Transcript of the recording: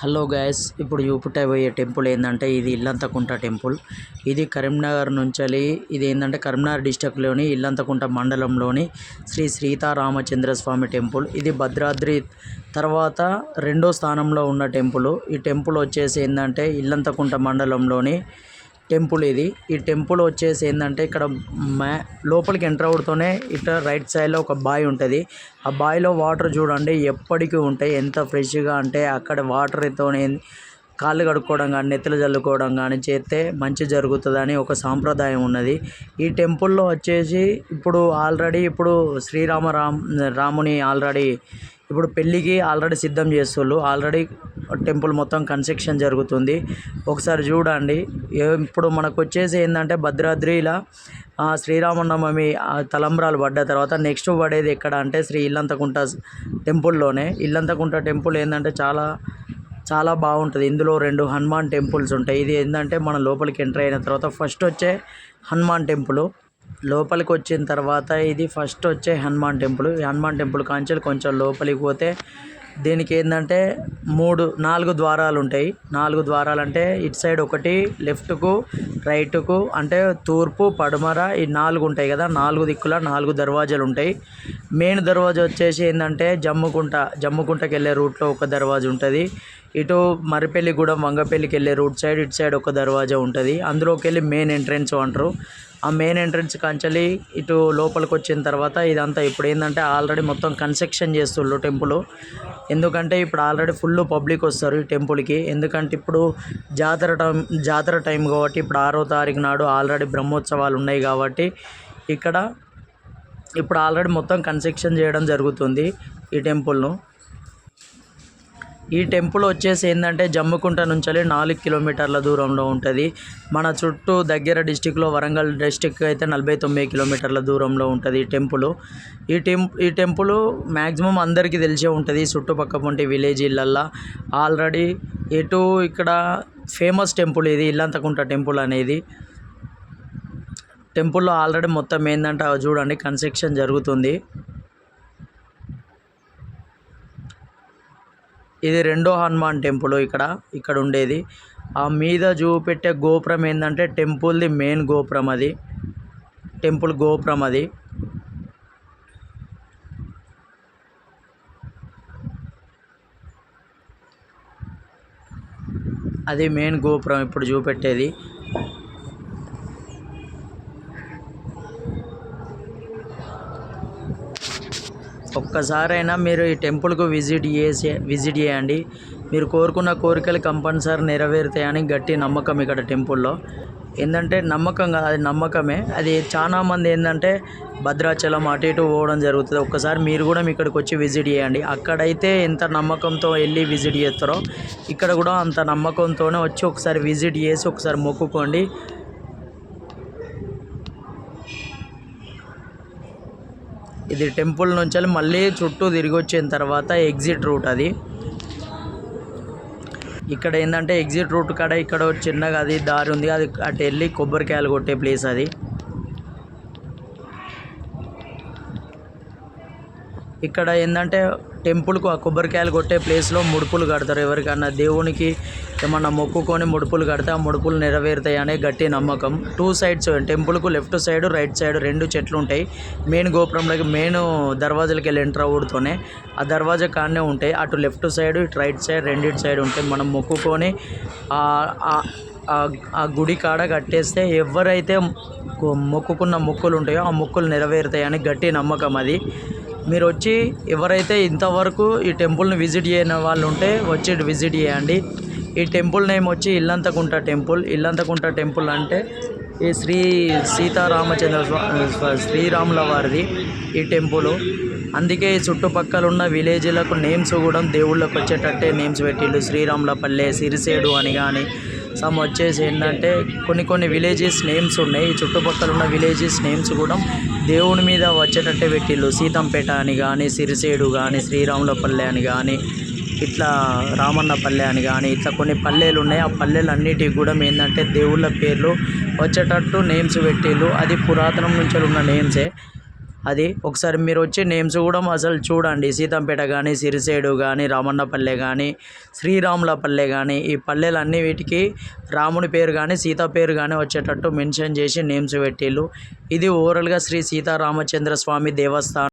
Hello guys ఇప్పుడు చూపుటబోయే temple ఏంటంటే ఇది ఇల్లంతకుంట టెంపుల్. ఇది కరీంనగర్ నుంచి ఇది ఏంటంటే కరీంనగర్ డిస్టిక్లోని ఇల్లంతకుంట మండలంలోని శ్రీ సీతారామచంద్ర స్వామి టెంపుల్. ఇది భద్రాద్రి తర్వాత రెండో స్థానంలో ఉన్న టెంపుల్. ఈ టెంపుల్ వచ్చేసి ఏంటంటే ఇల్లంతకుంట మండలంలోని టెంపుల్ ఇది. ఈ టెంపుల్ వచ్చేసి ఏంటంటే ఇక్కడ మ్యా లోపలికి ఎంటర్ అవుతూనే ఇట్లా రైట్ సైడ్లో ఒక బావి ఉంటుంది. ఆ బాయ్లో వాటర్ చూడండి ఎప్పటికీ ఉంటాయి. ఎంత ఫ్రెష్గా అంటే అక్కడ వాటర్తోనే కాళ్ళు కడుక్కోవడం కానీ నెత్తులు చల్లుకోవడం కానీ చేస్తే మంచి జరుగుతుందని ఒక సాంప్రదాయం ఉన్నది. ఈ టెంపుల్లో వచ్చేసి ఇప్పుడు ఆల్రెడీ ఇప్పుడు శ్రీరామ రామ్ రాముని ఆల్రెడీ ఇప్పుడు పెళ్ళికి ఆల్రెడీ సిద్ధం చేస్తున్నారు ఆల్రెడీ టెంపుల్ మొత్తం కన్స్ట్రక్షన్ జరుగుతుంది. ఒకసారి చూడండి. ఇప్పుడు మనకు వచ్చేసి ఏంటంటే భద్రాద్రిలో శ్రీరామనవమి ఆ తలంబ్రాలు పడ్డ తర్వాత నెక్స్ట్ పడేది ఎక్కడ అంటే శ్రీ ఇల్లంతకుంట టెంపుల్లోనే. ఇల్లంతకుంట టెంపుల్ ఏంటంటే చాలా చాలా బాగుంటుంది. ఇందులో రెండు హనుమాన్ టెంపుల్స్ ఉంటాయి. ఇది ఏంటంటే మన లోపలికి ఎంటర్ అయిన తర్వాత ఫస్ట్ వచ్చే హనుమాన్ టెంపుల్. లోపలికి వచ్చిన తర్వాత ఇది ఫస్ట్ వచ్చే హనుమాన్ టెంపుల్. ఈ హనుమాన్ టెంపుల్ కాంచెలు కొంచెం లోపలికి పోతే దీనికి ఏంటంటే మూడు నాలుగు ద్వారాలు ఉంటాయి నాలుగు ద్వారాలు అంటే ఇటు సైడ్ ఒకటి లెఫ్ట్కు రైట్కు అంటే తూర్పు పడమర ఈ నాలుగు ఉంటాయి కదా. నాలుగు దిక్కుల నాలుగు దర్వాజాలు ఉంటాయి మెయిన్ దర్వాజా వచ్చేసి ఏంటంటే జమ్ముకుంట జమ్ముకుంటకి వెళ్ళే రూట్లో ఒక దర్వాజా ఉంటుంది ఇటు మరిపెల్లిగూడెం వంగపల్లికి వెళ్ళే రూట్ సైడ్ ఇటు సైడ్ ఒక దర్వాజా ఉంటుంది. అందులోకి వెళ్ళి మెయిన్ ఎంట్రెన్స్ అంటారు. ఆ మెయిన్ ఎంట్రెన్స్ కంచెలి ఇటు లోపలికి వచ్చిన తర్వాత ఇదంతా ఇప్పుడు ఏంటంటే ఆల్రెడీ మొత్తం కన్స్ట్రక్షన్ చేస్తుండ్రు టెంపుల్. ఎందుకంటే ఇప్పుడు ఆల్రెడీ ఫుల్ పబ్లిక్ వస్తారు ఈ టెంపుల్కి. ఎందుకంటే ఇప్పుడు జాతర టైం జాతర టైం కాబట్టి ఇప్పుడు ఆరో తారీఖు నాడు ఆల్రెడీ బ్రహ్మోత్సవాలు ఉన్నాయి కాబట్టి ఇక్కడ ఇప్పుడు ఆల్రెడీ మొత్తం కన్స్ట్రక్షన్ చేయడం జరుగుతుంది ఈ టెంపుల్ను. ఈ టెంపుల్ వచ్చేసి ఏంటంటే జమ్ముకుంట నుంచి నాలుగు కిలోమీటర్ల దూరంలో ఉంటుంది. మన చుట్టూ దగ్గర డిస్టిక్లో వరంగల్ డిస్టిక్ అయితే నలభై తొమ్మిది కిలోమీటర్ల దూరంలో ఉంటుంది ఈ టెంపుల్. ఈ టెంపు ఈ టెంపుల్ మ్యాక్సిమం అందరికీ తెలిసే ఉంటుంది. చుట్టుపక్క వంటి విలేజీలల్లో ఆల్రెడీ ఎటు ఇక్కడ ఫేమస్ టెంపుల్ ఇది ఇల్లంతకుంట టెంపుల్ అనేది. టెంపుల్లో ఆల్రెడీ మొత్తం ఏంటంటే చూడండి కన్స్ట్రక్షన్ జరుగుతుంది. ఇది రెండో హనుమాన్ టెంపుల్ ఇక్కడ ఇక్కడ ఉండేది. ఆ మీద చూపెట్టే గోపురం ఏంటంటే టెంపుల్ది మెయిన్ గోపురం అది. టెంపుల్ గోపురం అది. అది మెయిన్ గోపురం ఇప్పుడు చూపెట్టేది. ఒక్కసారైనా మీరు ఈ టెంపుల్కు విజిట్ చేసి విజిట్ చేయండి. మీరు కోరుకున్న కోరికలు కంపల్సరీ నెరవేరుతాయని గట్టి నమ్మకం ఇక్కడ టెంపుల్లో. ఏంటంటే నమ్మకం కాదు అది నమ్మకమే. అది చాలా మంది ఏంటంటే భద్రాచలం అటు ఇటు పోవడం జరుగుతుంది. ఒక్కసారి మీరు కూడా మీ ఇక్కడికి వచ్చి విజిట్ చేయండి. అక్కడైతే ఎంత నమ్మకంతో వెళ్ళి విజిట్ చేస్తారో ఇక్కడ కూడా అంత నమ్మకంతోనే వచ్చి ఒకసారి విజిట్ చేసి ఒకసారి మొక్కుకోండి. ఇది టెంపుల్ నుంచి మళ్ళీ చుట్టూ తిరిగి వచ్చిన తర్వాత ఎగ్జిట్ రూట్ అది. ఇక్కడ ఏంటంటే ఎగ్జిట్ రూట్ కాడ ఇక్కడ చిన్నగా అది దారి ఉంది. అది అటు వెళ్ళి కొబ్బరికాయలు కొట్టే ప్లేస్ అది. ఇక్కడ ఏంటంటే టెంపుల్కు ఆ కొబ్బరికాయలు కొట్టే ప్లేస్లో ముడుపులు కడతారు. ఎవరికన్నా దేవునికి ఏమన్నా మొక్కుకొని ముడుపులు కడితే ఆ ముడుపులు నెరవేరుతాయి అనే గట్టి నమ్మకం. టూ సైడ్స్ టెంపుల్కు లెఫ్ట్ సైడ్ రైట్ సైడ్ రెండు చెట్లు ఉంటాయి. మెయిన్ గోపురంలోకి మెయిన్ దర్వాజాలకి వెళ్ళి ఎంటర్ అవుడుతోనే ఆ దర్వాజా కాడనే ఉంటాయి. అటు లెఫ్ట్ సైడ్ ఇటు రైట్ సైడ్ రెండిటి సైడ్ ఉంటాయి. మనం మొక్కుకొని ఆ- గుడి కాడ కట్టేస్తే ఎవరైతే మొక్కుకున్న మొక్కులు ఉంటాయో ఆ మొక్కులు నెరవేరుతాయని గట్టి నమ్మకం అది. మీరు వచ్చి ఎవరైతే ఇంతవరకు ఈ టెంపుల్ని విజిట్ చేయని వాళ్ళు ఉంటే వచ్చి విజిట్ చేయండి. ఈ టెంపుల్ నేమ్ వచ్చి ఇల్లంతకుంట టెంపుల్. ఇల్లంతకుంట టెంపుల్ అంటే ఈ శ్రీ సీతారామచంద్ర శ్రీరాముల వారిది ఈ టెంపుల్. అందుకే ఈ చుట్టుపక్కల ఉన్న విలేజ్లకు నేమ్స్ కూడా దేవుళ్ళకి వచ్చేటట్టే నేమ్స్ పెట్టిళ్ళు. శ్రీరాములపల్లె సిరిసేడు అని కానీ సమ్ వచ్చేసి ఏంటంటే కొన్ని కొన్ని విలేజెస్ నేమ్స్ ఉన్నాయి. ఈ చుట్టుపక్కల ఉన్న విలేజెస్ నేమ్స్ కూడా దేవుని మీద వచ్చేటట్టే పెట్టిళ్ళు. సీతంపేట అని కానీ సిరిసేడు కానీ శ్రీరాములపల్లె అని కానీ ఇట్లా రామన్నపల్లె అని కానీ ఇట్లా కొన్ని పల్లెలు ఉన్నాయి. ఆ పల్లెలు అన్నిటికి కూడా ఏంటంటే దేవుళ్ళ పేర్లు వచ్చేటట్టు నేమ్స్ పెట్టిళ్ళు. అది పురాతనం నుంచి ఉన్న నేమ్సే అది ఒకసారి మీరు వచ్చి నేమ్స్ కూడా అసలు చూడండి. సీతంపేట కానీ సిరిసేడు కానీ రామన్నపల్లె కానీ శ్రీరాములపల్లె కానీ ఈ పల్లెలన్నీ వీటికి రాముని పేరు కానీ సీత పేరు కానీ వచ్చేటట్టు మెన్షన్ చేసి నేమ్స్ పెట్టిళ్ళు. ఇది ఓవరాల్గా శ్రీ సీతారామచంద్ర స్వామి దేవస్థానం.